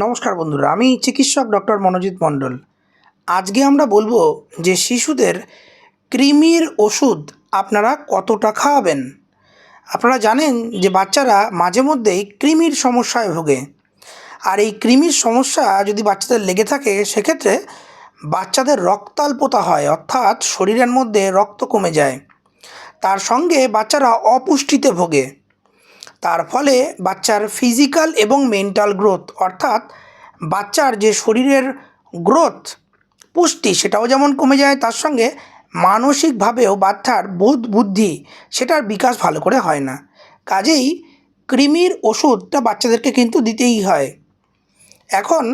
নমস্কার বন্ধুরা, আমি চিকিৎসক ডক্টর মনোজিৎ মণ্ডল। আজকে আমরা বলব যে শিশুদের কৃমির ওষুধ আপনারা কতটা খাওয়াবেন? আপনারা জানেন যে বাচ্চারা মাঝে মধ্যেই কৃমির সমস্যায় ভোগে। আর এই কৃমির সমস্যা যদি বাচ্চাদের লেগে থাকে, সেক্ষেত্রে বাচ্চাদের রক্তাল্পতা হয়, অর্থাৎ শরীরের মধ্যে রক্ত কমে যায়। তার সঙ্গে বাচ্চারা অপুষ্টিতে ভোগে। তার ফলে বাচ্চার ফিজিক্যাল এবং মেন্টাল গ্রোথ অর্থাৎ বাচ্চার যে শরীরের গ্রোথ পুষ্টি, সেটাও যেমন কমে যায়, তার সঙ্গে মানসিকভাবেও বাচ্চার বোধ বুদ্ধি সেটার বিকাশ ভালো করে হয় না। কাজেই কৃমির ওষুধটা বাচ্চাদেরকে কিন্তু দিতেই হয়। এখন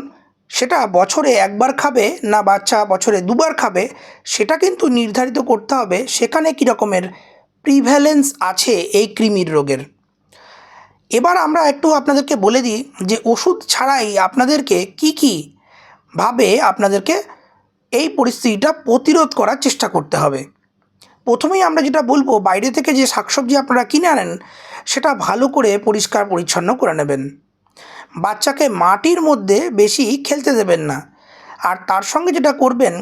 সেটা বছরে একবার খাবে না বাচ্চা বছরে দুবার খাবে, সেটা কিন্তু নির্ধারিত করতে হবে সেখানে কী রকমের প্রিভ্যালেন্স আছে এই কৃমির রোগের। এবার আমরা একটু আপনাদেরকে বলে দিই যে ওষুধ ছাড়াই আপনাদেরকে কি কি ভাবে আপনাদেরকে এই পরিস্থিতিটা প্রতিরোধ করার চেষ্টা করতে হবে। প্রথমেই আমরা যেটা বলব, বাইরে থেকে যে শাকসবজি আপনারা কিনে আনেন, সেটা ভালো করে পরিষ্কার পরিচ্ছন্ন করে নেবেন। বাচ্চাকে মাটির মধ্যে বেশি খেলতে দেবেন না। আর তার সঙ্গে যেটা করবেন,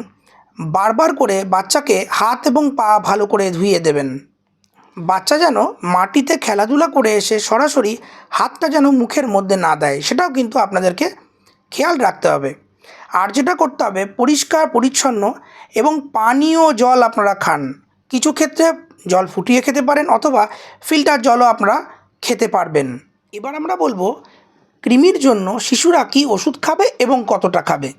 বারবার করে বাচ্চাকে হাত এবং পা ভালো করে ধুইয়ে দেবেন। বাচ্চা যেন মাটিতে খেলাধুলা করে এসে সরাসরি হাতটা যেন মুখের মধ্যে না দেয়, সেটাও কিন্তু আপনাদেরকে খেয়াল রাখতে হবে। আর যেটা করতে হবে, পরিষ্কার, পরিচ্ছন্ন এবং পানীয় জল আপনারা খান। কিছু ক্ষেত্রে জল ফুটিয়ে খেতে পারেন অথবা ফিল্টার জলও আপনারা খেতে পারবেন। এবার আমরা বলব, কৃমির জন্য শিশুরা কি ওষুধ খাবে এবং কতটা খাবে?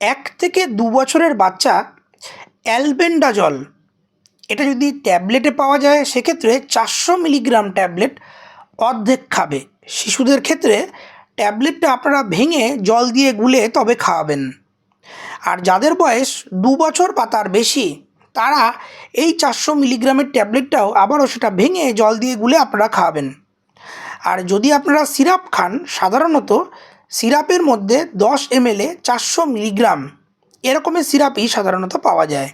এক থেকে দু বছরের বাচ্চা অ্যালবেন্ডাজল এটা যদি ট্যাবলেটে পাওয়া যায়, সেক্ষেত্রে চারশো মিলিগ্রাম ট্যাবলেট অর্ধেক খাবে। শিশুদের ক্ষেত্রে ট্যাবলেটটা আপনারা ভেঙে জল দিয়ে গুলে তবে খাওয়াবেন। আর যাদের বয়স দু বছর বা তার বেশি, তারা এই চারশো মিলিগ্রামের ট্যাবলেটটাও আবারও সেটা ভেঙে জল দিয়ে গুলে আপনারা খাওয়াবেন। আর যদি আপনারা সিরাপ খান, সাধারণত সিরাপের মধ্যে দশ এমএলে চারশো মিলিগ্রাম এরকমের সিরাপই সাধারণত পাওয়া যায়।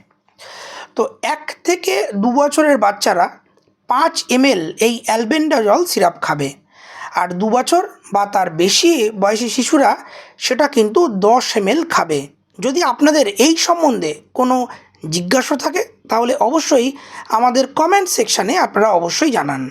তো এক থেকে দু বছরের বাচ্চারা পাঁচ এমএল এই অ্যালবেন্ডাজল সিরাপ খাবে। আর দু বছর বা তার বেশি বয়সী শিশুরা সেটা কিন্তু দশ এমএল খাবে। যদি আপনাদের এই সম্বন্ধে কোনো জিজ্ঞাসা থাকে, তাহলে অবশ্যই আমাদের কমেন্ট সেকশানে আপনারা অবশ্যই জানান।